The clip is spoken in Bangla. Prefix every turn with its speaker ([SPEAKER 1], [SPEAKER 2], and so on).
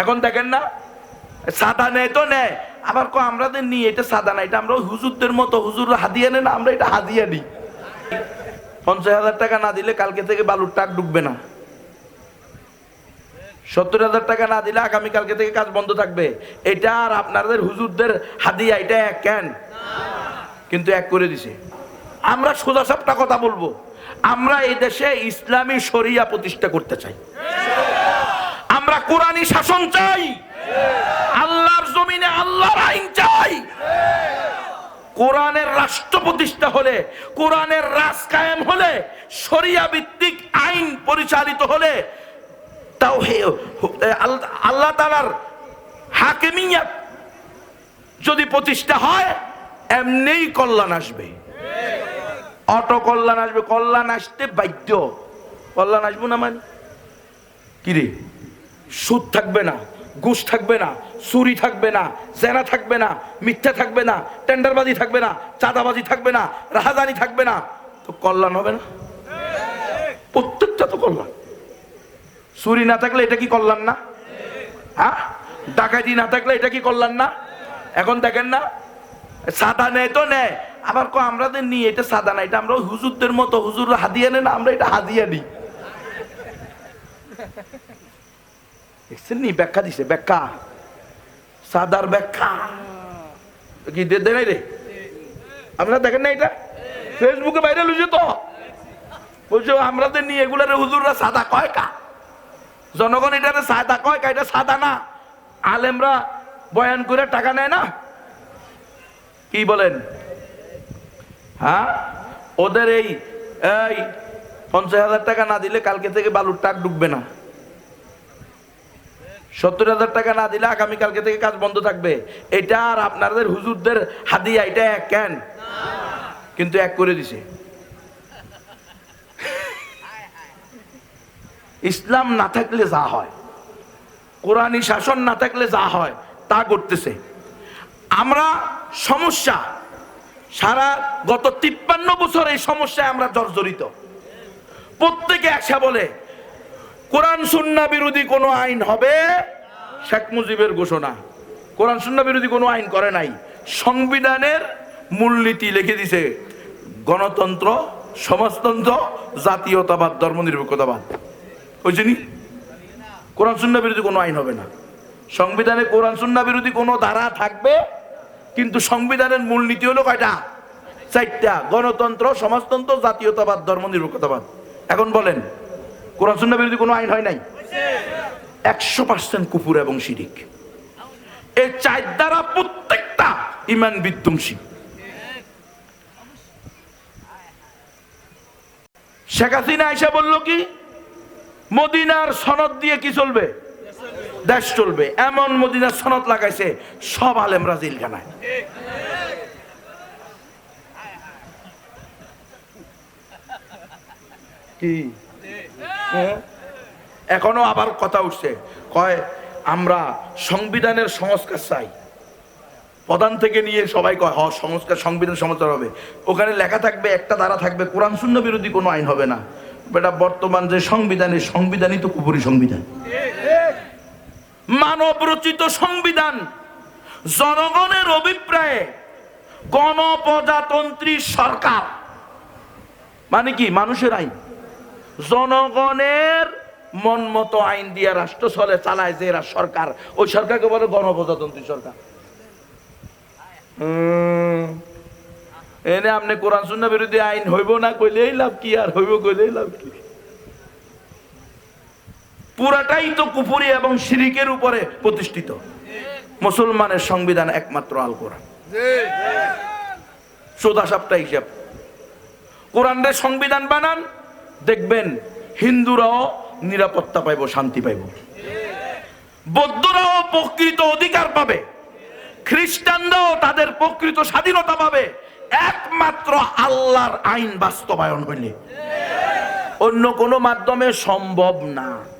[SPEAKER 1] এখন দেখেন না, সাদা নেয় তো নেয় আবার কো আমাদের নিয়ে এটা সাদা না, এটা আমরা হুজুরদের মতো হুজুর হাদিয়া না, আমরা এটা হাদিয়া নিই। পঞ্চাশ হাজার টাকা না দিলে কালকে থেকে বালুর টাক ডুববে না। সত্তর হাজার টাকা না দিলে আগামী কালকে থেকে কাজ বন্ধ থাকবে। এটা আর আপনাদের হুজুরদের হাদিয়া, এটা এক, কেন? কিন্তু এক করে দিছে। আমরা সোজা সাপটা কথা বলব। আমরা এই দেশে ইসলামী শরিয়া প্রতিষ্ঠা করতে চাই। আমরা কোরআনী শাসন চাই। আল্লাহর জমিনে আল্লাহর আইন চাই। কোরআনের রাষ্ট্র প্রতিষ্ঠা হলে, কোরআনের রাজ কায়েম হলে, শরিয়া ভিত্তিক আইন পরিচালিত হলে, তাও আল্লাহ- তালার হাকিমিয়াত যদি প্রতিষ্ঠা হয়, এমনিই কল্যাণ আসবে। অটো কল্যাণ আসবে, কল্যাণ আসতে বাধ্য। কল্যাণ আসব না মানে? কিরে সুদ থাকবে না, ঘুষ থাকবে না, চুরি থাকবে না, জেনা থাকবে না, মিথ্যা থাকবে না, টেন্ডারবাজি থাকবে না, চাঁদাবাজি থাকবে না, রাহাজানি থাকবে না, তো কল্যাণ হবে না? প্রত্যেকটা তো কল্যাণ। চুরি না থাকলে এটা কি কল্যাণ না? হ্যাঁ? ডাকাতি না থাকলে এটা কি কল্যাণ না? এখন দেখেন না, সাদা নেয় তো নেয়, আবার কো আমাদের নিয়ে এটা সাদা না, এটা আমরা হুজুরদের মতো হুজুর হাদিয়া না, আমরা এটা হাদিয়া নিই। দেখছেন নি ব্যাখ্যা দিছে, ব্যাখ্যা। সাদার ব্যাখ্যা। কি দে নাই রে। আপনারা দেখেন না এটা? ফেসবুকে বাইরে লুজে তো। বলছো আমাদের নিয়ে এগুলার হুজুররা সাদা কয় কা? জনগণ এটারে সাদা কয় কা? এটা সাদা না। আলেমরা বয়ান করে টাকা নেয় না। কি বলেন? হ্যাঁ? ওদের এই, পঞ্চাশ হাজার টাকা না দিলে কালকে থেকে বালুর টাক ডুববে না। সত্তর হাজার টাকা না দিলে আগামী কালকে থেকে কাজ বন্ধ থাকবে। এটা আর আপনাদের হুজুরদের হাদিয়া, এটা এক কেন? কিন্তু এক করে দিছে। ইসলাম না থাকলে যা হয়, কোরআনী শাসন না থাকলে যা হয়, তা করতেছে আমরা সমস্যা, সারা গত তিপ্পান্ন বছর এই সমস্যায় আমরা জর্জরিত। প্রত্যেকে একসা বলে কোরআন সুন্না বিরোধী কোনো আইন হবে? শেখ মুজিবের ঘোষণা। কোরআন সুন্না বিরোধী কোনো আইন করে নাই। সংবিধানের মূলনীতি লিখে দিছে গণতন্ত্র, সমাজতন্ত্র, জাতীয়তাবাদ, ধর্মনিরপেক্ষতাবাদ। ওই নি কোরআন সুন্না বিরোধী কোনো আইন হবে না। সংবিধানে কোরআন সুন্না বিরোধী কোনো ধারা থাকবে, কিন্তু সংবিধানের মূলনীতি হলো কয়টা? চারটা। গণতন্ত্র, সমাজতন্ত্র, জাতীয়তাবাদ, ধর্মনিরপেক্ষতাবাদ। এখন বলেন কোরআন সুন্না বিরোধী কোনো আইন হয় নাই? একশো পার্সেন্ট কুপুর এবং শিরিক। এই চার দ্বারা প্রত্যেকটা ইমান বিধ্বংসী। শেখ হাসিনা আইসা বলল কি, মদিনার সনদ দিয়ে কি চলবে? দেশ চলবে। এমন মদিনার সনদ লাগাইছে সব আলেমরা জেলখানায় কি? এখনও আবার কথা উঠছে। কয়, আমরা সংবিধানের সংস্কার চাই। প্রধান থেকে নিয়ে সবাই কয়, হ, সংস্কার, সংবিধান সংস্কার হবে। ওখানে লেখা থাকবে, একটা ধারা থাকবে, কোরআন শূন্য বিরোধী কোনো আইন হবে না। বেটা, বর্তমান যে সংবিধানের সংবিধানই তো কুপুরি সংবিধান। মানব রচিত সংবিধান, জনগণের অভিপ্রায়ে গণপ্রজাতন্ত্রী সরকার। মানে কি? মানুষের আইন। জনগণের মন মতো আইন দিয়া রাষ্ট্র চলে, চালায় যে সরকার। ওই সরকারকে বলে গণপ্রজাতন্ত্রী সরকার। এনে আপনি কোরআন সুন্না বিরোধী আইন হইব না কইলেই লাভ কি, আর হইব কইলেই লাভ কি? পুরাটাই তো কুপুরি এবং শিরিকের উপরে প্রতিষ্ঠিত। মুসলমানের সংবিধান একমাত্র আল কোরআন। সোদা সাপটা হিসাব। কোরআনের সংবিধান বানান দেখবেন হিন্দুরাও নিরাপত্তা পাইব, শান্তি পাইব। বৌদ্ধরাও প্রকৃত অধিকার পাবে। খ্রিস্টানরাও তাদের প্রকৃত স্বাধীনতা পাবে। একমাত্র আল্লাহর আইন বাস্তবায়ন হইলে। অন্য কোনো মাধ্যমে সম্ভব না।